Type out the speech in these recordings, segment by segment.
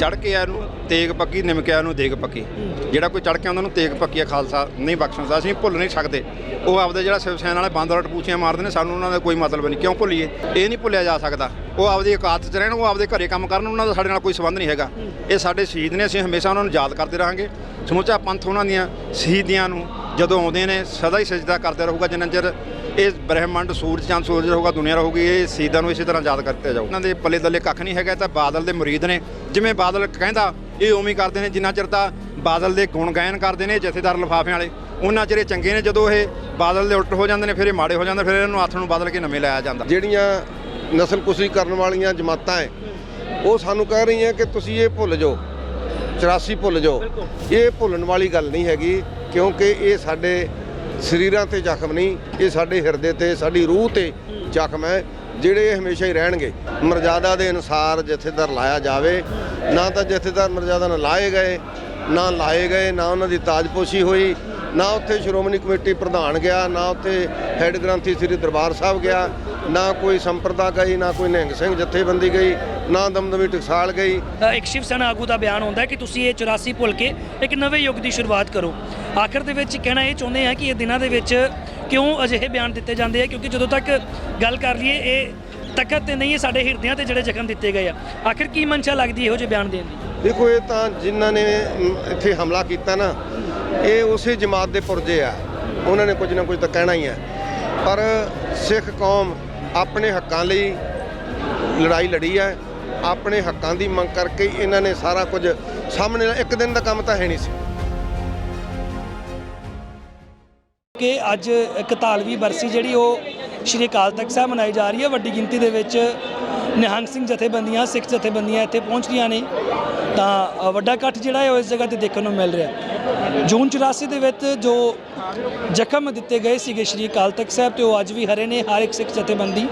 ਚੜ ਕੇ ਆ ਇਹਨੂੰ ਤੇਗ ਪੱਕੀ ਨਿਮਕਿਆ ਨੂੰ ਦੇਗ ਪੱਕੀ। ਜਿਹੜਾ ਕੋਈ ਚੜ ਕੇ ਆਉਂਦਾ ਉਹਨੂੰ ਤੇਗ ਪੱਕੀ ਆ ਖਾਲਸਾ ਨਹੀਂ ਬਖਸ਼ਣ ਦਾ ਅਸੀਂ ਭੁੱਲ ਨਹੀਂ ਸਕਦੇ। ਉਹ ਆਪਦੇ ਜਿਹੜਾ ਸ਼ਿਵ ਸੈਨਾ ਵਾਲੇ ਬਾਂਦਰ ਟਪੂਚੀਆਂ ਮਾਰਦੇ ਨੇ ਸਾਨੂੰ ਉਹਨਾਂ ਦਾ ਕੋਈ ਮਤਲਬ ਨਹੀਂ। ਕਿਉਂ ਭੁੱਲੀਏ? ਇਹ ਨਹੀਂ ਭੁੱਲਿਆ ਜਾ ਸਕਦਾ। ਉਹ ਆਪਦੀ ਔਕਾਤ 'ਚ ਰਹਿਣ ਉਹ ਆਪਦੇ ਘਰੇ ਕੰਮ ਕਰਨ ਉਹਨਾਂ ਦਾ ਸਾਡੇ ਨਾਲ ਕੋਈ ਸੰਬੰਧ ਨਹੀਂ ਹੈਗਾ। ਇਹ ਸਾਡੇ ਸ਼ਹੀਦ ਨੇ ਅਸੀਂ ਹਮੇਸ਼ਾ ਉਹਨਾਂ ਨੂੰ ਯਾਦ ਕਰਦੇ ਰਹਾਂਗੇ। ਸਮੁੱਚਾ ਪੰਥ ਉਹਨਾਂ ਦੀਆਂ ਸ਼ਹੀਦੀਆਂ ਨੂੰ ਜਦੋਂ ਆਉਂਦੇ ਨੇ ਸਦਾ ਹੀ ਸਜਦਾ ਕਰਦਾ ਰਹੂਗਾ ਜਿੰਨਾ ਚਿਰ ਇਹ ਬ੍ਰਹਿਮੰਡ ਸੂਰਜ ਚੰਦ ਸੂਰਜ ਰਹੂਗਾ ਦੁਨੀਆ ਰਹੂਗੀ ਇਹ ਸ਼ਹੀਦਾਂ ਨੂੰ ਇਸੇ ਤਰ੍ਹਾਂ ਯਾਦ ਕਰਦੇ ਜਾਓ। ਉਹਨਾਂ ਦੇ ਪੱਲੇ ਦੱਲੇ ਕੱਖ ਨਹੀਂ ਹੈਗਾ ਤਾਂ ਬਾਦਲ ਦੇ ਮੁਰੀਦ ਨੇ। ਜਿਵੇਂ ਬਾਦਲ ਕਹਿੰਦਾ ਇਹ ਉਵੇਂ ਕਰਦੇ ਨੇ ਜਿੰਨਾ ਚਿਰ ਤਾਂ ਬਾਦਲ ਦੇ ਗੁਣ ਗਾਇਨ ਕਰਦੇ ਨੇ ਜਥੇਦਾਰ ਲਿਫਾਫਿਆਂ ਵਾਲੇ ਉਹਨਾਂ ਚਿਰ ਇਹ ਚੰਗੇ ਨੇ। ਜਦੋਂ ਇਹ ਬਾਦਲ ਦੇ ਉਲਟ ਹੋ ਜਾਂਦੇ ਨੇ ਫਿਰ ਇਹ ਮਾੜੇ ਹੋ ਜਾਂਦੇ ਫਿਰ ਇਹਨਾਂ ਨੂੰ ਹੱਥ ਨੂੰ ਬਦਲ ਕੇ ਨਵੇਂ ਲਾਇਆ ਜਾਂਦਾ। ਜਿਹੜੀਆਂ ਨਸਲਕੁਸ਼ੀ ਕਰਨ ਵਾਲੀਆਂ ਜਮਾਤਾਂ ਹੈ ਉਹ ਸਾਨੂੰ ਕਹਿ ਰਹੀਆਂ ਕਿ ਤੁਸੀਂ ਇਹ ਭੁੱਲ ਜਾਓ 84 ਭੁੱਲ ਜਾਓ। ਇਹ ਭੁੱਲਣ ਵਾਲੀ ਗੱਲ ਨਹੀਂ ਹੈਗੀ ਕਿਉਂਕਿ ਇਹ ਸਾਡੇ ਸਰੀਰਾਂ ਤੇ ਜ਼ਖਮ ਨਹੀਂ, ਇਹ ਸਾਡੇ ਹਿਰਦੇ ਤੇ, ਸਾਡੀ ਰੂਹ ਤੇ ਜ਼ਖਮ ਹੈ, ਜਿਹੜੇ ਹਮੇਸ਼ਾ ਹੀ ਰਹਿਣਗੇ। ਮਰਜ਼ਾਦਾ ਦੇ ਅਨੁਸਾਰ ਜਥੇਦਾਰ ਲਾਇਆ ਜਾਵੇ, ਨਾ ਤਾਂ ਜਥੇਦਾਰ ਮਰਜ਼ਾਦਾ ਨਾਲ ਲਾਏ ਗਏ, ਨਾ ਲਾਏ ਗਏ, ਨਾ ਉਹਨਾਂ ਦੀ ਤਾਜਪੋਸ਼ੀ ਹੋਈ, ਨਾ ਉੱਥੇ ਸ਼੍ਰੋਮਣੀ ਕਮੇਟੀ ਪ੍ਰਧਾਨ ਗਿਆ, ਨਾ ਉੱਥੇ ਹੈੱਡ ਗ੍ਰੰਥੀ ਸ੍ਰੀ ਦਰਬਾਰ ਸਾਹਿਬ ਗਿਆ, ਨਾ ਕੋਈ ਸੰਪਰਦਾ ਗਈ, ਨਾ ਕੋਈ ਨਿਹੰਗ ਸਿੰਘ ਜਥੇਬੰਦੀ ਗਈ, ਨਾ ਦਮਦਮੀ ਟਕਸਾਲ ਗਈ। ਇੱਕ ਸ਼ਿਵ ਸੈਨਾ ਆਗੂ ਦਾ ਬਿਆਨ ਹੁੰਦਾ ਕਿ ਤੁਸੀਂ ਇਹ 84 ਭੁੱਲ ਕੇ ਇੱਕ ਨਵੇਂ ਯੁੱਗ ਦੀ ਸ਼ੁਰੂਆਤ ਕਰੋ। ਆਖਰ ਦੇ ਵਿੱਚ ਕਹਿਣਾ ਇਹ ਚਾਹੁੰਦੇ ਆ ਕਿ ਇਹ ਦਿਨਾਂ ਦੇ ਵਿੱਚ ਕਿਉਂ ਅਜਿਹੇ ਬਿਆਨ ਦਿੱਤੇ ਜਾਂਦੇ ਆ? ਕਿਉਂਕਿ ਜਦੋਂ ਤੱਕ ਗੱਲ ਕਰ ਲਈਏ, ਇਹ ਤਖਤ ਤੇ ਨਹੀਂ, ਇਹ ਸਾਡੇ ਹਿਰਦਿਆਂ ਤੇ ਜਿਹੜੇ ਜ਼ਖਮ ਦਿੱਤੇ ਗਏ ਆ। ਆਖਰ ਕੀ ਮਨਸ਼ਾ ਲੱਗਦੀ ਇਹੋ ਜਿਹੇ ਬਿਆਨ ਦੇਣ ਦੀ? ਦੇਖੋ, ਇਹ ਤਾਂ ਜਿਨ੍ਹਾਂ ਨੇ ਇੱਥੇ ਹਮਲਾ ਕੀਤਾ ਨਾ, ਇਹ ਉਸੇ ਜਮਾਤ ਦੇ ਪੁਰਜੇ ਆ। ਉਹਨਾਂ ਨੇ ਕੁਝ ਨਾ ਕੁਝ ਤਾਂ ਕਹਿਣਾ ਹੀ ਹੈ ਪਰ ਸਿੱਖ ਕੌਮ ਆਪਣੇ ਹੱਕਾਂ ਲਈ ਲੜਾਈ ਲੜੀ ਹੈ ਆਪਣੇ ਹੱਕਾਂ ਦੀ ਮੰਗ ਕਰਕੇ ਇਹਨਾਂ ਨੇ ਸਾਰਾ ਕੁਝ ਸਾਹਮਣੇ ਇੱਕ ਦਿਨ ਦਾ ਕੰਮ ਤਾਂ ਹੈ ਨਹੀਂ ਸੀ। ਕਿ ਅੱਜ 41ਵੀਂ ਬਰਸੀ ਜਿਹੜੀ ਉਹ ਸ਼੍ਰੀ ਅਕਾਲ ਤਖਤ ਸਾਹਿਬ ਮਨਾਈ ਜਾ ਰਹੀ ਹੈ। ਵੱਡੀ ਗਿਣਤੀ ਦੇ ਵਿੱਚ ਨਿਹੰਗ ਸਿੰਘ ਜਥੇਬੰਦੀਆਂ, ਸਿੱਖ ਜਥੇਬੰਦੀਆਂ ਇੱਥੇ ਪਹੁੰਚ ਰਹੀਆਂ ਨੇ। ਤਾਂ ਵੱਡਾ ਇਕੱਠ ਜਿਹੜਾ ਹੈ ਉਹ ਇਸ ਜਗ੍ਹਾ ਤੇ ਦੇਖਣ ਨੂੰ ਮਿਲ ਰਿਹਾ ਜੂਨ 84 ਦੇ ਵਿੱਚ ਜੋ ਜ਼ਖਮ ਦਿੱਤੇ ਗਏ ਸੀਗੇ ਸ਼੍ਰੀ ਅਕਾਲ ਤਖਤ ਸਾਹਿਬ ਤੇ ਉਹ ਅੱਜ ਵੀ ਹਰੇ ਨੇ। ਹਰ ਇੱਕ ਸਿੱਖ ਜਥੇਬੰਦੀ,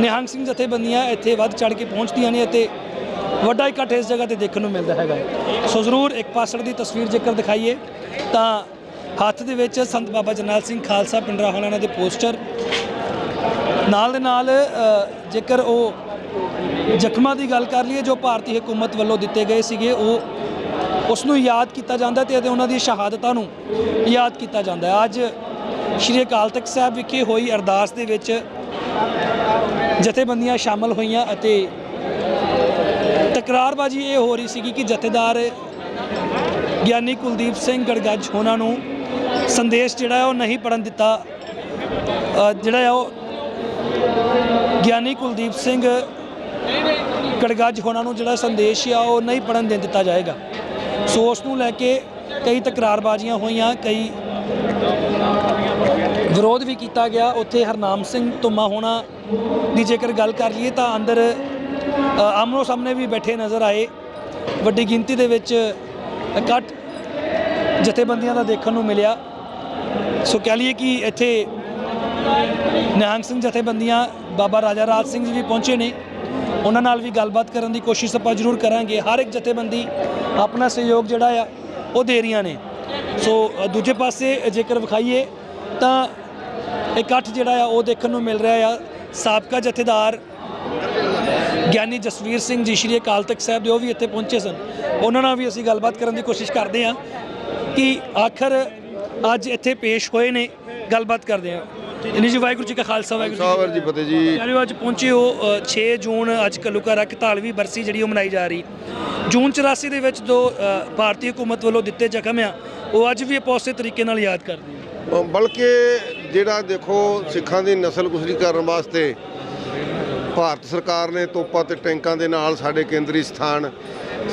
ਨਿਹੰਗ ਸਿੰਘ ਜਥੇਬੰਦੀਆਂ ਇੱਥੇ ਵੱਧ ਚੜ ਕੇ ਪਹੁੰਚਦੀਆਂ ਨੇ ਅਤੇ ਵੱਡਾ ਇਕੱਠ ਇਸ ਜਗ੍ਹਾ ਤੇ ਦੇਖਣ ਨੂੰ ਮਿਲਦਾ ਹੈਗਾ ਸੋ ਜ਼ਰੂਰ ਇੱਕ ਪਾਸੜ ਦੀ ਤਸਵੀਰ ਜੇਕਰ ਦਿਖਾਈਏ ਤਾਂ ਹੱਥ ਦੇ ਵਿੱਚ ਸੰਤ ਬਾਬਾ ਜਰਨੈਲ ਸਿੰਘ ਖਾਲਸਾ ਪਿੰਡਰਾ ਵਾਲਿਆਂ ਦੇ ਪੋਸਟਰ। ਨਾਲ ਦੇ ਨਾਲ ਜੇਕਰ ਉਹ ਜ਼ਖਮਾਂ ਦੀ ਗੱਲ ਕਰ ਲਈਏ, ਜੋ ਭਾਰਤੀ ਹਕੂਮਤ ਵੱਲੋਂ ਦਿੱਤੇ ਗਏ ਸੀਗੇ, ਉਹ ਉਸ ਨੂੰ ਯਾਦ ਕੀਤਾ ਜਾਂਦਾ ਤੇ ਅਤੇ ਉਹਨਾਂ ਦੀ ਸ਼ਹਾਦਤਾਂ ਨੂੰ ਯਾਦ ਕੀਤਾ ਜਾਂਦਾ ਅੱਜ ਸ਼੍ਰੀ ਅਕਾਲ ਤਖਤ ਸਾਹਿਬ ਵਿਖੇ ਹੋਈ ਅਰਦਾਸ ਦੇ ਵਿੱਚ ਜਥੇਬੰਦੀਆਂ ਸ਼ਾਮਲ ਹੋਈਆਂ ਅਤੇ ਤਕਰਾਰਬਾਜੀ ਇਹ ਹੋ ਰਹੀ ਸੀਗੀ ਕਿ ਜਥੇਦਾਰ ਗਿਆਨੀ ਕੁਲਦੀਪ ਸਿੰਘ ਗੜਗੱਜ ਉਹਨਾਂ ਨੂੰ ਸੰਦੇਸ਼ ਜਿਹੜਾ ਉਹ ਨਹੀਂ ਪੜਨ ਦਿੱਤਾ। ਜਿਹੜਾ ਹੈ ਉਹ ਗਿਆਨੀ ਕੁਲਦੀਪ ਸਿੰਘ ਗੜਗੱਜ ਹੋਣਾ ਨੂੰ ਜਿਹੜਾ ਸੰਦੇਸ਼ ਆ, ਉਹ ਨਹੀਂ ਪੜਨ ਦੇ ਦਿੱਤਾ ਜਾਏਗਾ। ਸੋ ਉਸ ਨੂੰ ਲੈ ਕੇ ਕਈ ਤਕਰਾਰਬਾਜ਼ੀਆਂ ਹੋਈਆਂ, ਕਈ ਵਿਰੋਧ ਵੀ ਕੀਤਾ ਗਿਆ। ਉੱਥੇ ਹਰਨਾਮ ਸਿੰਘ ਧੁੰਮਾ ਹੋਣਾ ਦੀ ਜੇਕਰ ਗੱਲ ਕਰ ਲਈਏ ਤਾਂ ਅੰਦਰ ਆਮਨੋ ਸਾਹਮਣੇ ਵੀ ਬੈਠੇ ਨਜ਼ਰ ਆਏ। ਵੱਡੀ ਗਿਣਤੀ ਦੇ ਵਿੱਚ ਇਕੱਠ ਜਥੇਬੰਦੀਆਂ ਦਾ ਦੇਖਣ ਨੂੰ ਮਿਲਿਆ। ਸੋ ਕਹਿ ਲਈਏ ਕਿ ਇੱਥੇ ਨਿਹੰਗ ਸਿੰਘ ਜਥੇਬੰਦੀਆਂ, ਬਾਬਾ ਰਾਜਾ ਰਾਜ ਸਿੰਘ ਜੀ ਵੀ ਪਹੁੰਚੇ ਨੇ। ਉਹਨਾਂ ਨਾਲ ਵੀ ਗੱਲਬਾਤ ਕਰਨ ਦੀ ਕੋਸ਼ਿਸ਼ ਆਪਾਂ ਜ਼ਰੂਰ ਕਰਾਂਗੇ। ਹਰ ਇੱਕ ਜਥੇਬੰਦੀ ਆਪਣਾ ਸਹਿਯੋਗ ਜਿਹੜਾ ਆ, ਉਹ ਦੇ ਰਹੀਆਂ ਨੇ। ਸੋ ਦੂਜੇ ਪਾਸੇ ਜੇਕਰ ਵਿਖਾਈਏ, ਤਾਂ ਇਕੱਠ ਜਿਹੜਾ ਆ, ਉਹ ਦੇਖਣ ਨੂੰ ਮਿਲ ਰਿਹਾ ਆ। ਸਾਬਕਾ ਜਥੇਦਾਰ ਗਿਆਨੀ ਜਸਵੀਰ ਸਿੰਘ ਜੀ, ਸ਼੍ਰੀ ਅਕਾਲ ਤਖਤ ਸਾਹਿਬ ਦੇ, ਉਹ ਵੀ ਇੱਥੇ ਪਹੁੰਚੇ ਸਨ। ਉਹਨਾਂ ਨਾਲ ਵੀ ਅਸੀਂ ਗੱਲਬਾਤ ਕਰਨ ਦੀ ਕੋਸ਼ਿਸ਼ ਕਰਦੇ ਹਾਂ। ਕਿ ਆਖਰ ਅੱਜ ਇੱਥੇ ਪੇਸ਼ ਹੋਏ ਨੇ ਗੱਲਬਾਤ ਕਰਦੇ ਹਾਂ। ਜੀ ਜੀ ਵਾਹਿਗੁਰੂ ਜੀ ਕਾ ਖਾਲਸਾ ਵਾਹਿਗੁਰੂ ਜੀ ਸਾਵਰ ਜੀ ਫਤਿਹ। ਜੀ। ਯਾਨੀ ਅੱਜ ਪਹੁੰਚੇ ਹੋ ਅ, 6 ਜੂਨ ਅੱਜ ਕਲੂਕਾ 41ਵੀਂ ਬਰਸੀ ਜਿਹੜੀ ਉਹ ਮਨਾਈ ਜਾ ਰਹੀ। ਜੂਨ 84 ਦੇ ਵਿੱਚ ਜੋ ਅ, ਭਾਰਤੀ ਹਕੂਮਤ ਵੱਲੋਂ ਦਿੱਤੇ ਜ਼ਖਮ ਆ ਉਹ ਅੱਜ ਵੀ ਆਪੋਸੇ ਤਰੀਕੇ ਨਾਲ ਯਾਦ ਕਰਦੇ ਆ ਬਲਕਿ ਜਿਹੜਾ ਦੇਖੋ ਸਿੱਖਾਂ ਦੀ ਨਸਲਕੁਸ਼ੀ ਕਰਨ ਵਾਸਤੇ ਭਾਰਤ ਸਰਕਾਰ ਨੇ ਤੋਪਾਂ ਤੇ ਟੈਂਕਾਂ ਦੇ ਨਾਲ ਸਾਡੇ ਕੇਂਦਰੀ ਸਥਾਨ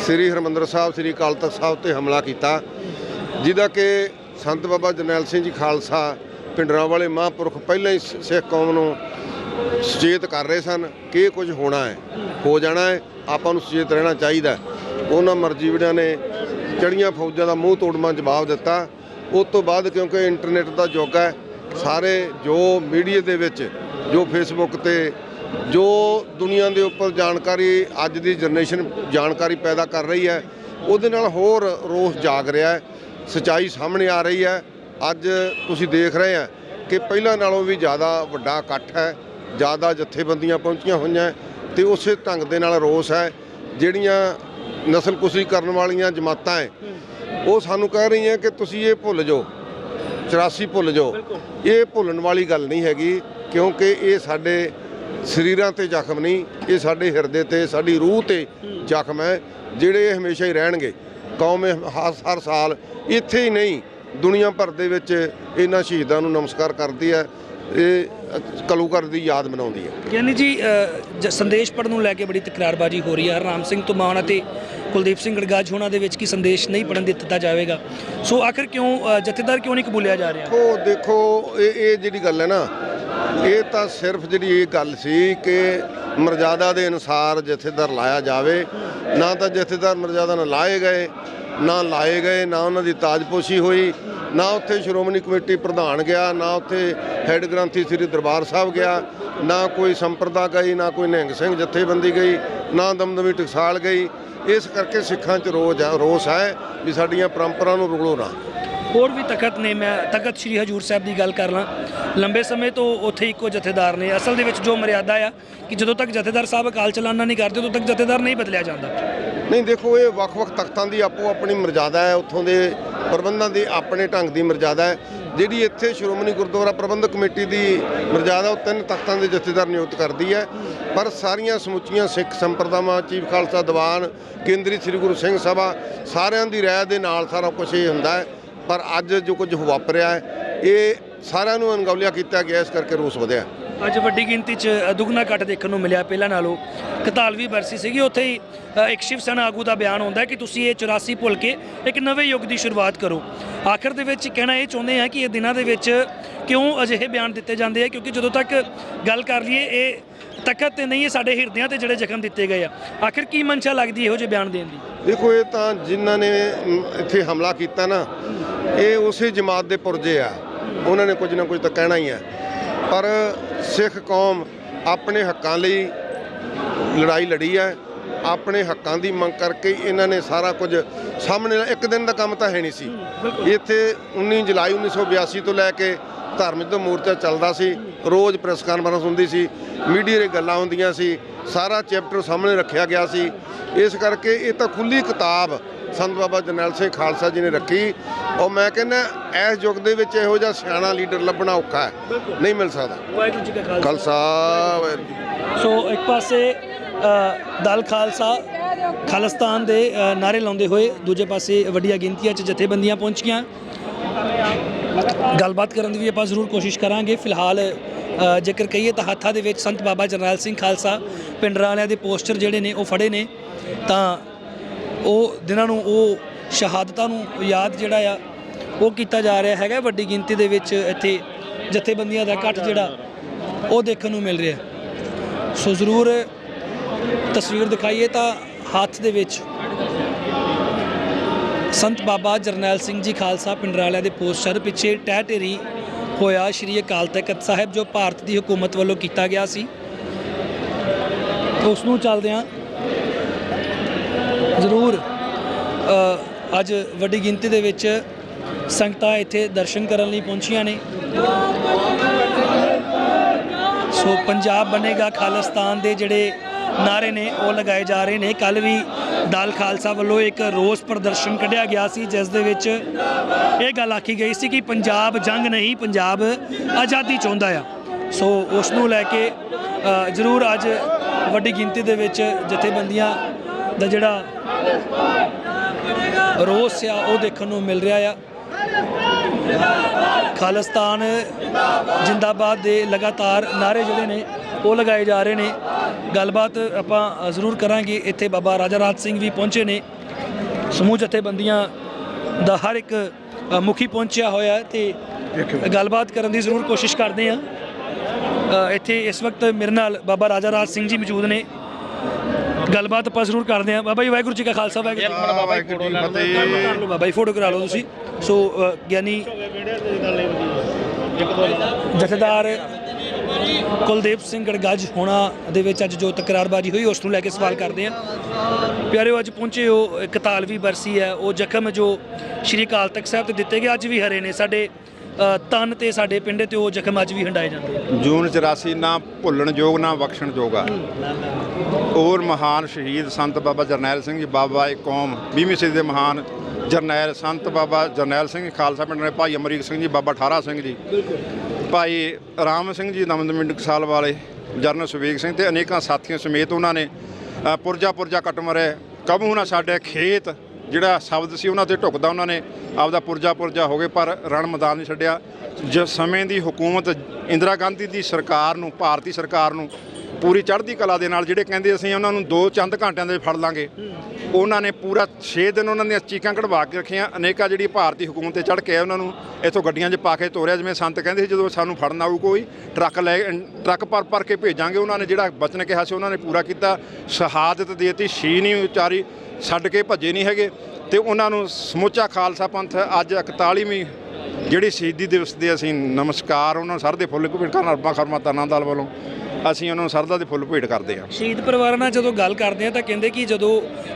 ਸ੍ਰੀ ਹਰਮੰਦਰ ਸਾਹਿਬ ਸ੍ਰੀ ਅਕਾਲ ਤਖਤ ਸਾਹਿਬ ਤੇ ਹਮਲਾ ਕੀਤਾ। ਜਿਹਦਾ ਕਿ ਸੰਤ ਬਾਬਾ ਜਰਨੈਲ ਸਿੰਘ ਜੀ ਖਾਲਸਾ ਪਿੰਡਰਾਂ ਵਾਲੇ ਮਹਾਂਪੁਰਖ ਪਹਿਲਾਂ ਹੀ ਸਿੱਖ ਕੌਮ ਨੂੰ ਸੁਚੇਤ ਕਰ ਰਹੇ ਸਨ ਕਿ ਕੁਝ ਹੋਣਾ ਹੈ, ਹੋ ਜਾਣਾ ਹੈ, ਆਪਾਂ ਨੂੰ ਸੁਚੇਤ ਰਹਿਣਾ ਚਾਹੀਦਾ ਉਹਨਾਂ ਮਰਜੀਵੜਿਆਂ ਨੇ ਚੜੀਆਂ ਫੌਜਾਂ ਦਾ ਮੂੰਹ ਤੋੜਵਾਂ ਜਵਾਬ ਦਿੱਤਾ। ਉਸ ਤੋਂ ਬਾਅਦ ਕਿਉਂਕਿ ਇੰਟਰਨੈਟ ਦਾ ਯੁੱਗ ਹੈ, ਸਾਰੇ ਜੋ ਮੀਡੀਆ ਦੇ ਵਿੱਚ, ਜੋ ਫੇਸਬੁੱਕ ਤੇ, ਜੋ ਦੁਨੀਆ ਦੇ ਉੱਪਰ ਜਾਣਕਾਰੀ, ਅੱਜ ਦੀ ਜਨਰੇਸ਼ਨ ਜਾਣਕਾਰੀ ਪੈਦਾ ਕਰ ਰਹੀ ਹੈ, ਉਹਦੇ ਨਾਲ ਹੋਰ ਰੋਸ ਜਾਗ ਰਿਹਾ ਹੈ। ਸਚਾਈ ਸਾਹਮਣੇ ਆ ਰਹੀ ਹੈ। ਅੱਜ ਤੁਸੀਂ ਦੇਖ ਰਹੇ ਆ ਕਿ ਪਹਿਲਾਂ ਨਾਲੋਂ ਵੀ ਜ਼ਿਆਦਾ ਵੱਡਾ ਇਕੱਠ ਹੈ। ਜ਼ਿਆਦਾ ਜਥੇਬੰਦੀਆਂ ਪਹੁੰਚੀਆਂ ਹੋਈਆਂ ਤੇ ਉਸੇ ਢੰਗ ਦੇ ਨਾਲ ਰੋਸ ਹੈ। ਜਿਹੜੀਆਂ ਨਸਲ ਕੁਸ਼ੀ ਕਰਨ ਵਾਲੀਆਂ ਜਮਾਤਾਂ ਹੈ ਉਹ ਸਾਨੂੰ ਕਹਿ ਰਹੀਆਂ ਕਿ ਤੁਸੀਂ ਇਹ ਭੁੱਲ ਜਾਓ 84 ਭੁੱਲ ਜਾਓ। ਇਹ ਭੁੱਲਣ ਵਾਲੀ ਗੱਲ ਨਹੀਂ ਹੈਗੀ ਕਿਉਂਕਿ ਇਹ ਸਾਡੇ ਸਰੀਰਾਂ ਤੇ ਜ਼ਖਮ ਨਹੀਂ ਇਹ ਸਾਡੇ ਹਿਰਦੇ ਤੇ ਸਾਡੀ ਰੂਹ ਤੇ ਜ਼ਖਮ ਹੈ। ਜਿਹੜੇ ਹਮੇਸ਼ਾ ਹੀ ਰਹਿਣਗੇ ਕੌਮ ਹਰ ਹਰ ਸਾਲ ਇੱਥੇ ਹੀ ਨਹੀਂ ਦੁਨੀਆ ਭਰ ਦੇ ਵਿੱਚ ਇਹਨਾਂ ਸ਼ਹੀਦਾਂ ਨੂੰ ਨਮਸਕਾਰ ਕਰਦੀ ਹੈ ਇਹ ਕਲੂਕਰ ਦੀ ਯਾਦ ਮਨਾਉਂਦੀ ਹੈ। ਗਿਆਨੀ ਜੀ ਸੰਦੇਸ਼ ਪੜਨ ਨੂੰ ਲੈ ਕੇ ਬੜੀ ਤਕਰਾਰਬਾਜ਼ੀ ਹੋ ਰਹੀ ਹੈ। ਹਰਨਾਮ ਸਿੰਘ ਤੁਮਾਨ ਅਤੇ ਕੁਲਦੀਪ ਸਿੰਘ ਗੜਗਾਜ ਹੋਣਾ ਦੇ ਵਿੱਚ ਕੀ ਸੰਦੇਸ਼ ਨਹੀਂ ਪੜਨ ਦਿੱਤਾ ਜਾਵੇਗਾ? ਸੋ ਆਖਰ ਕਿਉਂ ਜਥੇਦਾਰ ਕਿਉਂ ਨਹੀਂ ਕਬੂਲਿਆ ਜਾ ਰਿਹਾ? ਦੇਖੋ ਦੇਖੋ ਇਹ ਇਹ ਜਿਹੜੀ ਗੱਲ ਹੈ ਨਾ ਇਹ ਤਾਂ ਸਿਰਫ ਜਿਹੜੀ ਇਹ ਗੱਲ ਸੀ ਕਿ ਮਰਜ਼ਾਦਾ ਦੇ ਅਨੁਸਾਰ ਜਥੇਦਾਰ ਲਾਇਆ ਜਾਵੇ। ਨਾ ਤਾਂ ਜਥੇਦਾਰ ਮਰਜ਼ਾਦਾ ਨਾਲ ਲਾਏ ਗਏ, ਨਾ ਲਾਏ ਗਏ, ਨਾ ਉਹਨਾਂ ਦੀ ਤਾਜਪੋਸ਼ੀ ਹੋਈ, ਨਾ ਉੱਥੇ ਸ਼੍ਰੋਮਣੀ ਕਮੇਟੀ ਪ੍ਰਧਾਨ ਗਿਆ, ਨਾ ਉੱਥੇ ਹੈੱਡ ਗ੍ਰੰਥੀ ਸ੍ਰੀ ਦਰਬਾਰ ਸਾਹਿਬ ਗਿਆ, ਨਾ ਕੋਈ ਸੰਪਰਦਾ ਗਈ, ਨਾ ਕੋਈ ਨਿਹੰਗ ਸਿੰਘ ਜਥੇਬੰਦੀ ਗਈ, ਨਾ ਦਮਦਮੀ ਟਕਸਾਲ ਗਈ। ਇਸ ਕਰਕੇ ਸਿੱਖਾਂ 'ਚ ਰੋਜ ਹੈ ਰੋਸ ਹੈ ਵੀ ਸਾਡੀਆਂ ਪਰੰਪਰਾ ਨੂੰ ਰੁਗਲੋ ਨਾ। ਹੋਰ ਵੀ ਤਖਤ ਨੇ, ਮੈਂ ਤਖਤ ਸ੍ਰੀ ਹਜੂਰ ਸਾਹਿਬ ਦੀ ਗੱਲ ਕਰ ਲਾਂ। ਲੰਬੇ ਸਮੇਂ ਤੋਂ ਉੱਥੇ ਇੱਕੋ ਜਥੇਦਾਰ ਨੇ। ਅਸਲ ਦੇ ਵਿੱਚ ਜੋ ਮਰਿਆਦਾ ਆ ਕਿ ਜਦੋਂ ਤੱਕ ਜਥੇਦਾਰ ਸਾਹਿਬ ਅਕਾਲ ਚਲਾਨਾ ਨਹੀਂ ਕਰਦੇ, ਉਦੋਂ ਤੱਕ ਜਥੇਦਾਰ ਨਹੀਂ ਬਦਲਿਆ ਜਾਂਦਾ। ਨਹੀਂ, ਦੇਖੋ, ਇਹ ਵੱਖ-ਵੱਖ ਤਖਤਾਂ ਦੀ ਆਪੋ ਆਪਣੀ ਮਰਜ਼ਾਦਾ ਹੈ। ਉੱਥੋਂ ਦੇ ਪ੍ਰਬੰਧਾਂ ਦੀ ਆਪਣੇ ਢੰਗ ਦੀ ਮਰਜ਼ਾਦਾ ਹੈ। ਜਿਹੜੀ ਇੱਥੇ ਸ਼੍ਰੋਮਣੀ ਗੁਰਦੁਆਰਾ ਪ੍ਰਬੰਧਕ ਕਮੇਟੀ ਦੀ ਮਰਜ਼ਾਦਾ, ਉਹ ਤਿੰਨ ਤਖਤਾਂ ਦੇ ਜਥੇਦਾਰ ਨਿਯੁਕਤ ਕਰਦੀ ਹੈ। ਪਰ ਸਾਰੀਆਂ ਸਮੁੱਚੀਆਂ ਸਿੱਖ ਸੰਪਰਦਾਵਾਂ, ਚੀਫ ਖਾਲਸਾ ਦੀਵਾਨ, ਕੇਂਦਰੀ ਸ੍ਰੀ ਗੁਰੂ ਸਿੰਘ ਸਭਾ, ਸਾਰਿਆਂ ਦੀ ਰਾਏ ਦੇ ਨਾਲ ਸਾਰਾ ਕੁਝ ਇਹ ਹੁੰਦਾ ਹੈ। ਪਰ ਅੱਜ ਜੋ ਕੁਝ ਵਾਪਰਿਆ ਹੈ, ਇਹ ਸਾਰਿਆਂ ਨੂੰ ਅਣਗੌਲਿਆ ਕੀਤਾ ਗਿਆ, ਇਸ ਕਰਕੇ ਰੋਸ ਵਧਿਆ। ਅੱਜ ਵੱਡੀ ਗਿਣਤੀ 'ਚ ਦੁੱਗਣਾ ਕੱਟ ਦੇਖਣ ਨੂੰ ਮਿਲਿਆ ਪਹਿਲਾਂ ਨਾਲੋਂ। ਕਤਾਲਵੀ ਬਰਸੀ ਸੀਗੀ, ਉੱਥੇ ਹੀ ਇੱਕ ਸ਼ਿਵ ਸੈਨਾ ਆਗੂ ਦਾ ਬਿਆਨ ਹੁੰਦਾ ਕਿ ਤੁਸੀਂ ਇਹ 84 ਭੁੱਲ ਕੇ ਇੱਕ ਨਵੇਂ ਯੁੱਗ ਦੀ ਸ਼ੁਰੂਆਤ ਕਰੋ। ਆਖਰ ਦੇ ਵਿੱਚ ਕਹਿਣਾ ਇਹ ਚਾਹੁੰਦੇ ਆ ਕਿ ਇਹ ਦਿਨਾਂ ਦੇ ਵਿੱਚ ਕਿਉਂ ਅਜਿਹੇ ਬਿਆਨ ਦਿੱਤੇ ਜਾਂਦੇ ਆ? ਕਿਉਂਕਿ ਜਦੋਂ ਤੱਕ ਗੱਲ ਕਰ ਲਈਏ, ਇਹ ਤਖਤ ਤੇ ਨਹੀਂ, ਇਹ ਸਾਡੇ ਹਿਰਦਿਆਂ ਤੇ ਜਿਹੜੇ ਜ਼ਖਮ ਦਿੱਤੇ ਗਏ ਆ। ਆਖਰ ਕੀ ਮਨਸ਼ਾ ਲੱਗਦੀ ਇਹੋ ਜਿਹੇ ਬਿਆਨ ਦੇਣ ਦੀ? ਦੇਖੋ, ਇਹ ਤਾਂ ਜਿਨ੍ਹਾਂ ਨੇ ਇੱਥੇ ਹਮਲਾ ਕੀਤਾ ਨਾ, ਇਹ ਉਸੇ ਜਮਾਤ ਦੇ ਪੁਰਜੇ ਆ। ਉਹਨਾਂ ਨੇ ਕੁਝ ਨਾ ਕੁਝ ਤਾਂ ਕਹਿਣਾ ਹੀ ਹੈ ਪਰ ਸਿੱਖ ਕੌਮ ਆਪਣੇ ਹੱਕਾਂ ਲਈ ਲੜਾਈ ਲੜੀ ਹੈ। ਆਪਣੇ ਹੱਕਾਂ ਦੀ ਮੰਗ ਕਰਕੇ ਇਹਨਾਂ ਨੇ ਸਾਰਾ ਕੁਝ ਸਾਹਮਣੇ ਇੱਕ ਦਿਨ ਦਾ ਕੰਮ ਤਾਂ ਹੈ ਨਹੀਂ ਸੀ। ਇੱਥੇ 19 ਜੁਲਾਈ 1982 ਤੋਂ ਲੈ ਕੇ ਧਰਮ ਯੁੱਧ ਮੋਰਚਾ ਚੱਲਦਾ ਸੀ। ਰੋਜ਼ ਪ੍ਰੈਸ ਕਾਨਫਰੰਸ ਹੁੰਦੀ ਸੀ। ਮੀਡੀਆ 'ਤੇ ਗੱਲਾਂ ਹੁੰਦੀਆਂ ਸੀ। ਸਾਰਾ ਚੈਪਟਰ ਸਾਹਮਣੇ ਰੱਖਿਆ ਗਿਆ ਸੀ। ਇਸ ਕਰਕੇ ਇਹ ਤਾਂ ਖੁੱਲੀ ਕਿਤਾਬ ਸੰਤ ਬਾਬਾ ਜਰਨੈਲ ਸਿੰਘ ਖਾਲਸਾ ਜੀ ਨੇ ਰੱਖੀ। ਔਰ ਮੈਂ ਕਹਿੰਦਾ ਇਸ ਯੁੱਗ ਦੇ ਵਿੱਚ ਇਹੋ ਜਿਹਾ ਸਿਆਣਾ ਲੀਡਰ ਲੱਭਣਾ ਔਖਾ ਹੈ। ਨਹੀਂ ਮਿਲ ਸਕਦਾ। ਖਾਲਸਾ। ਸੋ ਇੱਕ ਪਾਸੇ ਦਲ ਖਾਲਸਾ ਖਾਲਿਸਤਾਨ ਦੇ ਨਾਰੇ ਲਾਉਂਦੇ ਹੋਏ ਦੂਜੇ ਪਾਸੇ ਵੱਡੀਆਂ ਗਿਣਤੀਆਂ 'ਚ ਜਥੇਬੰਦੀਆਂ ਪਹੁੰਚੀਆਂ। ਗੱਲਬਾਤ ਕਰਨ ਦੀ ਵੀ ਆਪਾਂ ਜ਼ਰੂਰ ਕੋਸ਼ਿਸ਼ ਕਰਾਂਗੇ। ਫਿਲਹਾਲ ਜੇਕਰ ਕਹੀਏ ਤਾਂ ਹੱਥਾਂ ਦੇ ਵਿੱਚ ਸੰਤ ਬਾਬਾ ਜਰਨੈਲ ਸਿੰਘ ਖਾਲਸਾ ਪਿੰਡਰਾਂ ਵਾਲਿਆਂ ਦੇ ਪੋਸਟਰ ਜਿਹੜੇ ਨੇ ਉਹ ਫੜੇ ਨੇ। ਤਾਂ ਉਹ ਜਿਨ੍ਹਾਂ ਨੂੰ ਉਹ ਸ਼ਹਾਦਤਾਂ ਨੂੰ ਯਾਦ ਜਿਹੜਾ ਆ, ਉਹ ਕੀਤਾ ਜਾ ਰਿਹਾ ਹੈਗਾ। ਵੱਡੀ ਗਿਣਤੀ ਦੇ ਵਿੱਚ ਇੱਥੇ ਜਥੇਬੰਦੀਆਂ ਦਾ ਇਕੱਠ ਜਿਹੜਾ, ਉਹ ਦੇਖਣ ਨੂੰ ਮਿਲ ਰਿਹਾ। ਸੋ ਜ਼ਰੂਰ ਤਸਵੀਰ ਦਿਖਾਈਏ ਤਾਂ ਹੱਥ ਦੇ ਵਿੱਚ ਸੰਤ ਬਾਬਾ ਜਰਨੈਲ ਸਿੰਘ ਜੀ ਖਾਲਸਾ ਪਿੰਡਰਾਲਿਆਂ ਦੇ ਪੋਸਟਰ ਪਿੱਛੇ ਟਹਿ ਢੇਰੀ ਹੋਇਆ ਸ਼੍ਰੀ ਅਕਾਲ ਤਖਤ ਸਾਹਿਬ, ਜੋ ਭਾਰਤ ਦੀ ਹਕੂਮਤ ਵੱਲੋਂ ਕੀਤਾ ਗਿਆ ਸੀ। ਉਸ ਨੂੰ ਚੱਲਦਿਆਂ ਜ਼ਰੂਰ ਅੱਜ ਵੱਡੀ ਗਿਣਤੀ ਦੇ ਵਿੱਚ ਸੰਗਤਾਂ ਇੱਥੇ ਦਰਸ਼ਨ ਕਰਨ ਲਈ ਪਹੁੰਚੀਆਂ ਨੇ। ਸੋ ਪੰਜਾਬ ਬਣੇਗਾ ਖਾਲਿਸਤਾਨ ਦੇ ਜਿਹੜੇ ਨਾਰੇ ਨੇ, ਉਹ ਲਗਾਏ ਜਾ ਰਹੇ ਨੇ। ਕੱਲ ਵੀ ਦਲ ਖਾਲਸਾ ਵੱਲੋਂ ਇੱਕ ਰੋਸ ਪ੍ਰਦਰਸ਼ਨ ਕੱਢਿਆ ਗਿਆ ਸੀ, ਜਿਸ ਦੇ ਵਿੱਚ ਇਹ ਗੱਲ ਆਖੀ ਗਈ ਸੀ ਕਿ ਪੰਜਾਬ ਜੰਗ ਨਹੀਂ, ਪੰਜਾਬ ਆਜ਼ਾਦੀ ਚਾਹੁੰਦਾ ਆ। ਸੋ ਉਸ ਨੂੰ ਲੈ ਕੇ ਜ਼ਰੂਰ ਅੱਜ ਵੱਡੀ ਗਿਣਤੀ ਦੇ ਵਿੱਚ ਜਥੇਬੰਦੀਆਂ ਦਾ ਜਿਹੜਾ ਰੋਸ ਆ, ਉਹ ਦੇਖਣ ਨੂੰ ਮਿਲ ਰਿਹਾ ਆ। ਖਾਲਿਸਤਾਨ ਜਿੰਦਾਬਾਦ ਦੇ ਲਗਾਤਾਰ ਨਾਰੇ ਜਿਹੜੇ ਨੇ, ਉਹ ਲਗਾਏ ਜਾ ਰਹੇ ਨੇ। ਗੱਲਬਾਤ ਆਪਾਂ ਜ਼ਰੂਰ ਕਰਾਂਗੇ। ਇੱਥੇ ਬਾਬਾ ਰਾਜਾ ਰਾਜ ਸਿੰਘ ਵੀ ਪਹੁੰਚੇ ਨੇ। ਸਮੂਹ ਜਥੇਬੰਦੀਆਂ ਦਾ ਹਰ ਇੱਕ ਮੁਖੀ ਪਹੁੰਚਿਆ ਹੋਇਆ ਹੈ ਤੇ ਗੱਲਬਾਤ ਕਰਨ ਦੀ ਜ਼ਰੂਰ ਕੋਸ਼ਿਸ਼ ਕਰਦੇ ਆ ਇੱਥੇ ਇਸ ਵਕਤ ਮੇਰੇ ਨਾਲ ਬਾਬਾ ਰਾਜਾ ਰਾਜ ਸਿੰਘ ਜੀ ਮੌਜੂਦ ਨੇ। ਗੱਲਬਾਤ ਆਪਾਂ ਜ਼ਰੂਰ ਕਰਦੇ ਆ ਬਾਬਾ ਜੀ ਵਾਹਿਗੁਰੂ ਜੀ ਕਾ ਖਾਲਸਾ ਵਾਹਿਗੁਰੂ ਜੀ ਕੀ ਫਤਿਹ। ਵਾਹਿਗੁਰੂ ਜੀ ਕੀ ਕਰ ਲਓ ਬਾਬਾ ਜੀ ਫੋਟੋ ਕਰਾ ਲਓ ਤੁਸੀਂ। ਸੋ ਗਿਆਨੀ ਜਥੇਦਾਰ ਕੁਲਦੀਪ ਸਿੰਘ ਗੜਗੱਜ ਹੋਣਾ ਦੇ ਵਿੱਚ ਅੱਜ ਜੋ ਤਕਰਾਰਬਾਜ਼ੀ ਹੋਈ ਉਸ ਨੂੰ ਲੈ ਕੇ ਸਵਾਲ ਕਰਦੇ ਆ ਪਿਆਰਿਓ ਅੱਜ ਪਹੁੰਚੇ ਹੋ ਇਕਤਾਲਵੀ ਬਰਸੀ ਹੈ। ਉਹ ਜ਼ਖਮ ਜੋ ਸ਼੍ਰੀ ਅਕਾਲ ਤਖਤ ਸਾਹਿਬ ਤੇ ਦਿੱਤੇ ਗਏ ਅੱਜ ਵੀ ਹਰੇ ਨੇ। ਸਾਡੇ ਤਨ ਤੇ ਸਾਡੇ ਪਿੰਡ ਤੇ ਉਹ ਜ਼ਖਮ ਅੱਜ ਵੀ ਹੰਡਾਏ ਜਾਂਦੇ ਆ। ਜੂਨ 84 ਨਾ ਭੁੱਲਣਯੋਗ ਨਾ ਬਖਸ਼ਣਯੋਗ ਆ। ਔਰ ਮਹਾਨ ਸ਼ਹੀਦ ਸੰਤ ਬਾਬਾ ਜਰਨੈਲ ਸਿੰਘ ਜੀ ਬਾਬਾ ਏ ਕੌਮ 20ਵੀਂ ਸਦੀ ਦੇ ਮਹਾਨ ਜਰਨੈਲ ਸੰਤ ਬਾਬਾ ਜਰਨੈਲ ਸਿੰਘ ਖਾਲਸਾ ਪਿੰਡ ਨੇ ਭਾਈ ਅਮਰੀਕ ਸਿੰਘ ਜੀ ਬਾਬਾ ਠਾਰਾ ਸਿੰਘ ਜੀ। ਭਾਈ ਰਾਮ ਸਿੰਘ ਜੀ ਨਮਦਮਿੰਡ ਸਾਲ ਵਾਲੇ ਜਰਨਲ ਸੁਵੇਗ ਸਿੰਘ ਤੇ ਅਨੇਕਾਂ ਸਾਥੀਆਂ ਸਮੇਤ ਉਹਨਾਂ ਨੇ ਅ, ਪੁਰਜਾ ਪੁਰਜਾ ਕੱਟ ਮਰੇ। ਕਬਹੂ ਨਾ ਸਾਡੇ ਖੇਤ ਜਿਹੜਾ ਸ਼ਬਦ ਸੀ ਉਹਨਾਂ ਤੇ ਢੁਕਦਾ, ਉਹਨਾਂ ਨੇ ਆਪਦਾ ਪੁਰਜਾ ਪੁਰਜਾ ਹੋ ਗਏ, ਪਰ ਰਣ ਮੈਦਾਨ ਨਹੀਂ ਛੱਡਿਆ। ਜਿਸ ਸਮੇਂ ਦੀ ਹਕੂਮਤ ਇੰਦਰਾ ਗਾਂਧੀ ਦੀ ਸਰਕਾਰ ਨੂੰ, ਭਾਰਤੀ ਸਰਕਾਰ ਨੂੰ ਪੂਰੀ ਚੜ੍ਹਦੀ ਕਲਾ ਦੇ ਨਾਲ, ਜਿਹੜੇ ਕਹਿੰਦੇ ਅਸੀਂ ਉਹਨਾਂ ਨੂੰ ਦੋ ਚੰਦ ਘੰਟਿਆਂ ਦੇ ਫੜ ਲਾਂਗੇ ਉਹਨਾਂ ਨੇ ਪੂਰਾ 6 ਦਿਨ ਉਹਨਾਂ ਦੀਆਂ ਚੀਕਾਂ ਕਢਵਾ ਕੇ ਰੱਖੀਆਂ। ਅਨੇਕਾਂ ਜਿਹੜੀ ਭਾਰਤੀ ਹਕੂਮਤ ਤੇ ਚੜ੍ਹ ਕੇ ਉਹਨਾਂ ਨੂੰ ਇੱਥੋਂ ਗੱਡੀਆਂ 'ਚ ਪਾ ਕੇ ਤੋਰਿਆ, ਜਿਵੇਂ ਸੰਤ ਕਹਿੰਦੇ ਸੀ, ਜਦੋਂ ਸਾਨੂੰ ਫੜਨ ਆਊ ਕੋਈ, ਟਰੱਕ ਲੈ, ਟਰੱਕ ਭਰ ਭਰ ਕੇ ਭੇਜਾਂਗੇ, ਉਹਨਾਂ ਨੇ ਜਿਹੜਾ ਬਚਨ ਕਿਹਾ ਸੀ, ਉਹਨਾਂ ਨੇ ਪੂਰਾ ਕੀਤਾ। ਸ਼ਹਾਦਤ ਦੇ ਦਿੱਤੀ, ਸ਼ੀ ਨਹੀਂ ਉਚਾਰੀ, ਛੱਡ ਕੇ ਭੱਜੇ ਨਹੀਂ ਹੈਗੇ। ਤੇ ਉਹਨਾਂ ਨੂੰ ਸਮੁੱਚਾ ਖਾਲਸਾ ਪੰਥ ਅੱਜ 41ਵੀਂ ਜਿਹੜੀ ਸ਼ਹੀਦੀ ਦਿਵਸ ਦੇ ਅਸੀਂ ਨਮਸਕਾਰ, ਉਹਨਾਂ ਨੂੰ ਸਰ ਦੇ ਫੁੱਲ ਭੇਟ ਕਰਨ ਅਰਬਾ ਖਰਮਾ ਤਾਨਾ ਵੱਲੋਂ ਅਸੀਂ ਉਹਨਾਂ ਨੂੰ ਸਰਦਾ ਦੇ ਫੁੱਲ ਭੇਟ ਕਰਦੇ ਹਾਂ। ਸ਼ਹੀਦ ਪਰਿਵਾਰਾਂ ਨਾਲ ਜਦੋਂ ਗੱਲ ਕਰਦੇ ਆ ਤਾਂ ਕਹਿੰਦੇ ਕਿ ਜਦੋਂ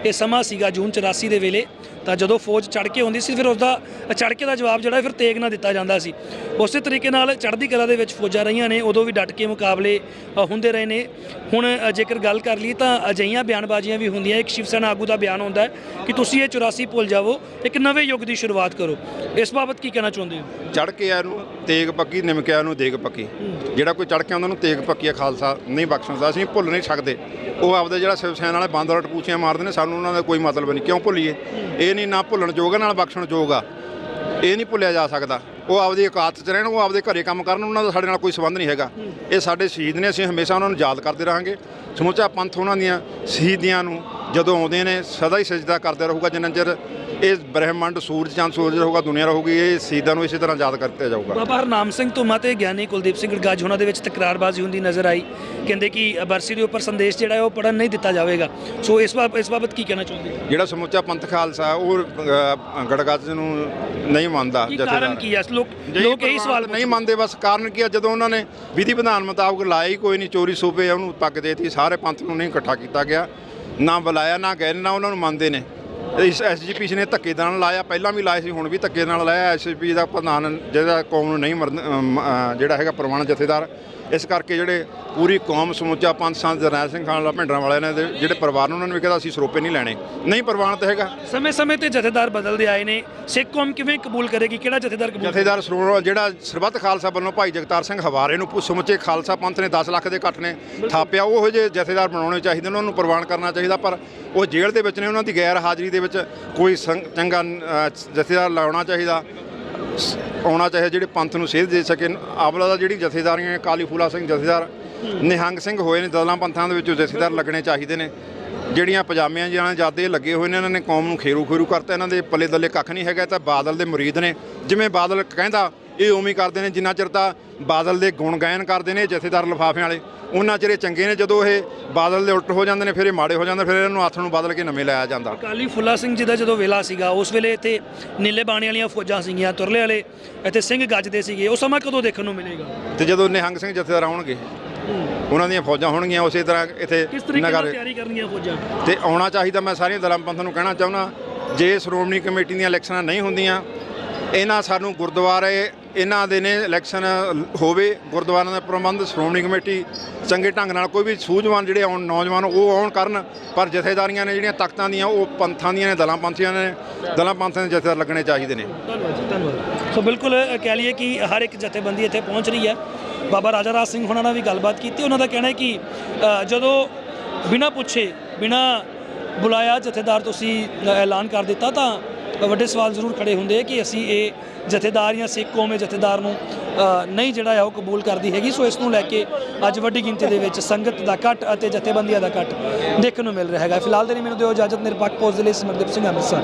ਇਹ ਸਮਾਂ ਸੀਗਾ ਜੂਨ 84 ਦੇ ਵੇਲੇ ਤਾਂ ਜਦੋਂ ਫੌਜ ਚੜ ਕੇ ਆਉਂਦੀ ਸੀ, ਫਿਰ ਉਸ ਦਾ ਚੜ੍ਹਕੇ ਦਾ ਜਵਾਬ ਜਿਹੜਾ, ਫਿਰ ਤੇਗ ਨਾਲ ਦਿੱਤਾ ਜਾਂਦਾ ਸੀ। ਉਸੇ ਤਰੀਕੇ ਨਾਲ ਚੜ੍ਹਦੀ ਕਲਾ ਦੇ ਵਿੱਚ ਫੌਜਾਂ ਰਹੀਆਂ ਨੇ, ਉਦੋਂ ਵੀ ਡਟ ਕੇ ਮੁਕਾਬਲੇ ਹੁੰਦੇ ਰਹੇ ਨੇ। ਹੁਣ ਜੇਕਰ ਗੱਲ ਕਰ ਲਈ ਤਾਂ ਅਜਿਹੀਆਂ ਬਿਆਨਬਾਜ਼ੀਆਂ ਵੀ ਹੁੰਦੀਆਂ, ਇੱਕ ਸ਼ਿਵ ਸੈਨਾ ਆਗੂ ਦਾ ਬਿਆਨ ਹੁੰਦਾ ਕਿ ਤੁਸੀਂ ਇਹ 84 ਭੁੱਲ ਜਾਵੋ, ਇੱਕ ਨਵੇਂ ਯੁੱਗ ਦੀ ਸ਼ੁਰੂਆਤ ਕਰੋ। ਇਸ ਬਾਬਤ ਕੀ ਕਹਿਣਾ ਚਾਹੁੰਦੇ ਹੋ? ਚੜ ਕੇ ਆ ਨੂੰ ਤੇਗ ਪੱਕੀ, ਨਿਮਕਿਆ ਨੂੰ ਦੇਗ ਪੱਕੀ। ਜਿਹੜਾ ਕੋਈ ਚੜ ਕੇ ਆਉਂਦਾ ਉਹਨੂੰ ਤੇਗ ਪੱਕੀ ਖਾਲਸਾ। ਨਹੀਂ ਬਖਸ਼ਦਾ ਅਸੀਂ ਭੁੱਲ ਨਹੀਂ ਸਕਦੇ। ਉਹ ਆਪਦੇ ਜਿਹੜਾ ਸਿਵ ਸੈਨਾ ਵਾਲੇ ਬਾਂਦਰ ਪੂਛੀਆਂ ਮਾਰਦੇ ਨੇ, ਸਾਨੂੰ ਉਹਨਾਂ ਦਾ ਕੋਈ ਮਤਲਬ ਨਹੀਂ। ਕਿਉਂ ਭੁੱਲੀਏ? ਇਹ ਨਹੀਂ ਨਾ ਭੁੱਲਣ ਯੋਗ ਆ, ਨਾਲ ਬਖਸ਼ਣ ਯੋਗ ਆ। ਇਹ ਨਹੀਂ ਭੁੱਲਿਆ ਜਾ ਸਕਦਾ। ਉਹ ਆਪਦੀ ਔਕਾਤ 'ਚ ਰਹਿਣ ਉਹ ਆਪਦੇ ਘਰੇ ਕੰਮ ਕਰਨ ਉਹਨਾਂ ਦਾ ਸਾਡੇ ਨਾਲ ਕੋਈ ਸੰਬੰਧ ਨਹੀਂ ਹੈਗਾ। ਇਹ ਸਾਡੇ ਸ਼ਹੀਦ ਨੇ ਅਸੀਂ ਹਮੇਸ਼ਾ ਉਹਨਾਂ ਨੂੰ ਯਾਦ ਕਰਦੇ ਰਹਾਂਗੇ। ਸਮੁੱਚਾ ਪੰਥ ਉਹਨਾਂ ਦੀਆਂ ਸ਼ਹੀਦੀਆਂ ਨੂੰ ਜਦੋਂ ਆਉਂਦੇ ਨੇ ਸਦਾ ਹੀ ਸਜਦਾ ਕਰਦਾ ਰਹੂਗਾ ਜਿੰਨਾ ਚਿਰ ਇਹ ਬ੍ਰਹਿਮੰਡ ਸੂਰਜ ਚੰਦ ਸੂਰਜ ਰਹੂਗਾ ਦੁਨੀਆ ਰਹੂਗੀ ਇਹ ਸ਼ਹੀਦਾਂ ਨੂੰ ਇਸੇ ਤਰ੍ਹਾਂ ਯਾਦ ਕਰਤਾ ਜਾਊਗਾ। ਬਾਬਾ ਹਰਨਾਮ ਸਿੰਘ ਧੁਮਾ ਤੇ ਗਿਆਨੀ ਕੁਲਦੀਪ ਸਿੰਘ ਗੱਜ ਉਹਨਾਂ ਦੇ ਵਿੱਚ ਤਕਰਾਰਬਾਜ਼ੀ ਹੁੰਦੀ ਨਜ਼ਰ ਆਈ। ਕਹਿੰਦੇ ਕਿ ਬਰਸੀ ਦੇ ਉੱਪਰ ਸੰਦੇਸ਼ ਜਿਹੜਾ ਹੈ ਉਹ ਪੜਨ ਨਹੀਂ ਦਿੱਤਾ ਜਾਵੇਗਾ। ਸੋ ਇਸ ਬਾਬ ਇਸ ਬਾਬਤ ਕੀ ਕਹਿਣਾ ਚਾਹੁੰਦੇ ਹੋ? ਜਿਹੜਾ ਸਮੁੱਚਾ ਪੰਥ ਖਾਲਸਾ ਉਹ ਗੜਗੱਜ ਨੂੰ ਨਹੀਂ ਮੰਨਦਾ ਕੀ ਕਾਰਨ ਕੀ ਹੈ? ਲੋਕ ਲੋਕ ਇਹੀ ਸਵਾਲ ਨਹੀਂ ਮੰਨਦੇ ਬਸ ਕਾਰਨ ਕੀ ਆ ਜਦੋਂ ਉਹਨਾਂ ਨੇ ਵਿਧੀ ਵਿਧਾਨ ਮੁਤਾਬਕ ਹੀ ਕੋਈ ਨਹੀਂ ਚੋਰੀ ਸੂਬੇ ਉਹਨੂੰ ਪੱਗ ਦੇਤੀ ਸਾਰੇ ਪੰਥ ਨੂੰ ਨਹੀਂ ਇਕੱਠਾ ਕੀਤਾ ਗਿਆ। ਨਾ ਬੁਲਾਇਆ ਨਾ ਗਏ ਨਾ ਉਹਨਾਂ ਨੂੰ ਮੰਨਦੇ ਨੇ। ਇਸ ਐਸਜੀਪੀ ਨੇ ਧੱਕੇ ਨਾਲ ਲਾਇਆ, ਪਹਿਲਾਂ ਵੀ ਲਾਇਆ ਸੀ, ਹੁਣ ਵੀ ਧੱਕੇ ਨਾਲ ਲਾਇਆ। ਐਸਜੀਪੀ ਦਾ ਪ੍ਰਧਾਨ ਜਿਹੜਾ ਕੌਮ ਨੂੰ ਨਹੀਂ ਮਰਨ ਜਿਹੜਾ ਹੈਗਾ ਪ੍ਰਵਾਨ ਜਥੇਦਾਰ ਇਸ ਕਰਕੇ ਜਿਹੜੇ ਪੂਰੀ ਕੌਮ ਸਮੁੱਚਾ ਪੰਥ ਸੰਤ ਜਰਨੈਲ ਸਿੰਘ ਖਾਨ ਵਾਲਾ ਭਿੰਡਰਾਂ ਵਾਲਿਆਂ ਨੇ ਤੇ ਜਿਹੜੇ ਪਰਿਵਾਰ ਨੂੰ ਉਹਨਾਂ ਨੇ ਵੀ ਕਿਹਾ ਅਸੀਂ ਸਰੋਪੇ ਨਹੀਂ ਲੈਣੇ। ਨਹੀਂ ਪ੍ਰਵਾਨ ਤਾਂ ਹੈਗਾ। ਸਮੇਂ-ਸਮੇਂ ਤੇ ਜਥੇਦਾਰ ਬਦਲਦੇ ਆਏ ਨੇ। ਸਿੱਖ ਕੌਮ ਕਿਵੇਂ ਕਬੂਲ ਕਰੇਗੀ? ਕਿਹੜਾ ਜਥੇਦਾਰ ਕਬੂਲ ਜਥੇਦਾਰ ਸਰੋਵਰ ਜਿਹੜਾ ਸਰਬੱਤ ਖਾਲਸਾ ਵੱਲੋਂ ਭਾਈ ਜਗਤਾਰ ਸਿੰਘ ਹਵਾਰੇ ਨੂੰ ਸਮੁੱਚੇ ਖਾਲਸਾ ਪੰਥ ਨੇ 10 ਲੱਖ ਦੇ ਇਕੱਠ ਨੇ ਥਾਪਿਆ ਉਹੋ ਜਿਹੇ ਜਥੇਦਾਰ ਬਣਾਉਣੇ ਚਾਹੀਦੇ ਨੇ ਉਹਨਾਂ ਨੂੰ ਪ੍ਰਵਾਨ ਕਰਨਾ ਚਾਹੀਦਾ ਪਰ ਉਹ ਜੇਲ੍ਹ ਦੇ ਵਿੱਚ ਨੇ ਉਹਨਾਂ ਦੀ ਗੈਰ ਹਾਜ਼ਰੀ ਦੇ ਵਿੱਚ ਕੋਈ ਚੰਗਾ ਜਥੇਦਾਰ ਲਾਉਣਾ ਚਾਹੀਦਾ। ਆਉਣਾ ਚਾਹੀਦਾ ਜਿਹੜੇ ਪੰਥ ਨੂੰ ਸੇਧ ਦੇ ਸਕੇ। ਆਵਲਾ ਦਾ ਜਿਹੜੀ ਜਥੇਦਾਰੀਆਂ ਕਾਲੀ ਫੂਲਾ ਸਿੰਘ ਜਥੇਦਾਰ, ਨਿਹੰਗ ਸਿੰਘ ਹੋਏ ਨੇ ਦਲਾਂ ਪੰਥਾਂ ਦੇ ਵਿੱਚੋਂ ਜਥੇਦਾਰ ਲੱਗਣੇ ਚਾਹੀਦੇ ਨੇ। ਜਿਹੜੀਆਂ ਪਜਾਮੀਆਂ ਜਿਹਨਾਂ ਜਾਦੇ ਲੱਗੇ ਹੋਏ ਨੇ, ਇਹਨਾਂ ਨੇ ਕੌਮ ਨੂੰ ਖੇਰੂ ਖੇਰੂ ਕਰਤਾ। ਇਹਨਾਂ ਦੇ ਪੱਲੇ ਦੱਲੇ ਕੱਖ ਨਹੀਂ ਹੈਗਾ ਤਾਂ ਬਾਦਲ ਦੇ ਮੁਰੀਦ ਨੇ। ਜਿਵੇਂ ਬਾਦਲ ਕਹਿੰਦਾ ਇਹ ਉਵੇਂ ਕਰਦੇ ਨੇ ਜਿੰਨਾ ਚਿਰ ਤਾਂ ਬਾਦਲ ਦੇ ਗੁਣ ਗਾਇਨ ਕਰਦੇ ਨੇ ਜਥੇਦਾਰ ਲਿਫਾਫਿਆਂ ਵਾਲੇ ਉਹਨਾਂ ਚਿਰ ਇਹ ਚੰਗੇ ਨੇ ਜਦੋਂ ਇਹ ਬਾਦਲ ਦੇ ਉਲਟ ਹੋ ਜਾਂਦੇ ਨੇ ਫਿਰ ਇਹ ਮਾੜੇ ਹੋ ਜਾਂਦੇ ਫਿਰ ਇਹਨਾਂ ਨੂੰ ਹੱਥ ਨੂੰ ਬਦਲ ਕੇ ਨਵੇਂ ਲਾਇਆ ਜਾਂਦਾ। ਕਾਲੀ ਫੁੱਲਾ ਸਿੰਘ ਜੀ ਦਾ ਜਦੋਂ ਵੇਲਾ ਸੀਗਾ ਉਸ ਵੇਲੇ ਇੱਥੇ ਨੀਲੇ ਬਾਣੇ ਵਾਲੀਆਂ ਫੌਜਾਂ ਸੀਗੀਆਂ ਤੁਰਲੇ ਵਾਲੇ ਇੱਥੇ ਸਿੰਘ ਗੱਜਦੇ ਸੀਗੇ ਉਹ ਸਮਾਂ ਕਦੋਂ ਦੇਖਣ ਨੂੰ ਮਿਲੇਗਾ? ਤੇ ਜਦੋਂ ਨਿਹੰਗ ਸਿੰਘ ਜਥੇਦਾਰ ਆਉਣਗੇ ਉਹਨਾਂ ਦੀਆਂ ਫੌਜਾਂ ਹੋਣਗੀਆਂ ਉਸੇ ਤਰ੍ਹਾਂ ਇੱਥੇ ਕਿਸ ਤਰੀਕੇ ਨਾਲ ਨਗਰ ਤਿਆਰੀ ਕਰਨੀਆਂ ਫੌਜਾਂ? ਤੇ ਆਉਣਾ ਚਾਹੀਦਾ ਮੈਂ ਸਾਰੀਆਂ ਦਲਾਂ ਪੰਥ ਨੂੰ ਕਹਿਣਾ ਚਾਹੁੰਦਾ ਜੇ ਸ਼੍ਰੋਮਣੀ ਕਮੇਟੀ ਦੀਆਂ ਇਲੈਕਸ਼ਨਾਂ ਨਹੀਂ ਹੁੰਦੀਆਂ ਇਹਨਾਂ ਸਾਨੂੰ ਗੁਰਦੁਆਰੇ ਇਹਨਾਂ ਦੇ ਨੇ ਇਲੈਕਸ਼ਨ ਹੋਵੇ, ਗੁਰਦੁਆਰਿਆਂ ਦਾ ਪ੍ਰਬੰਧ, ਸ਼੍ਰੋਮਣੀ ਕਮੇਟੀ ਚੰਗੇ ਢੰਗ ਨਾਲ ਕੋਈ ਵੀ ਸੂਝਵਾਨ ਜਿਹੜੇ ਆਉਣ, ਨੌਜਵਾਨ ਉਹ ਆਉਣ ਕਰਨ, ਪਰ ਜਥੇਦਾਰੀਆਂ ਨੇ ਜਿਹੜੀਆਂ ਤਖਤਾਂ ਦੀਆਂ, ਉਹ ਪੰਥਾਂ ਦੀਆਂ ਨੇ, ਦਲਾਂ ਪੰਥੀਆਂ ਨੇ, ਦਲਾਂ ਪੰਥਾਂ ਦੇ ਜਥੇਦਾਰ ਲੱਗਣੇ ਚਾਹੀਦੇ ਨੇ। ਧੰਨਵਾਦ ਜੀ, ਧੰਨਵਾਦ। ਸੋ ਬਿਲਕੁਲ ਕਹਿ ਲਈਏ ਕਿ ਹਰ ਇੱਕ ਜਥੇਬੰਦੀ ਇੱਥੇ ਪਹੁੰਚ ਰਹੀ ਹੈ। ਬਾਬਾ ਰਾਜਾ ਰਾਜ ਸਿੰਘ ਹੁਣਾਂ ਨਾਲ ਵੀ ਗੱਲਬਾਤ ਕੀਤੀ, ਉਹਨਾਂ ਦਾ ਕਹਿਣਾ ਹੈ ਕਿ ਜਦੋਂ ਬਿਨਾਂ ਪੁੱਛੇ, ਬਿਨਾਂ ਬੁਲਾਇਆ ਜਥੇਦਾਰ ਤੁਸੀਂ ਐਲਾਨ ਕਰ ਦਿੱਤਾ, ਤਾਂ ਵੱਡੇ ਸਵਾਲ ਜ਼ਰੂਰ ਖੜੇ ਹੁੰਦੇ ਆ ਕਿ ਅਸੀਂ ਇਹ ਜਥੇਦਾਰ ਜਾਂ ਸਿੱਖ ਕੌਮ ਜਥੇਦਾਰ ਨੂੰ ਨਹੀਂ ਜਿਹੜਾ ਹੈ ਉਹ ਕਬੂਲ ਕਰਦੀ ਹੈਗੀ, ਸੋ ਇਸ ਨੂੰ ਲੈ ਕੇ ਅੱਜ ਵੱਡੀ ਗਿਣਤੀ ਦੇ ਵਿੱਚ ਸੰਗਤ ਦਾ ਇਕੱਠ ਅਤੇ ਜਥੇਬੰਦੀਆਂ ਦਾ ਇਕੱਠ ਦੇਖਣ ਨੂੰ ਮਿਲ ਰਿਹਾ ਹੈਗਾ। ਫਿਲਹਾਲ ਦੇ ਲਈ ਮੈਨੂੰ ਦਿਓ ਇਜਾਜ਼ਤ, ਨਿਰਪੱਖ ਪੋਸਟ ਦੇ ਲਈ ਸਿਮਰਦੀਪ ਸਿੰਘ ਅੰਮ੍ਰਿਤਸਰ।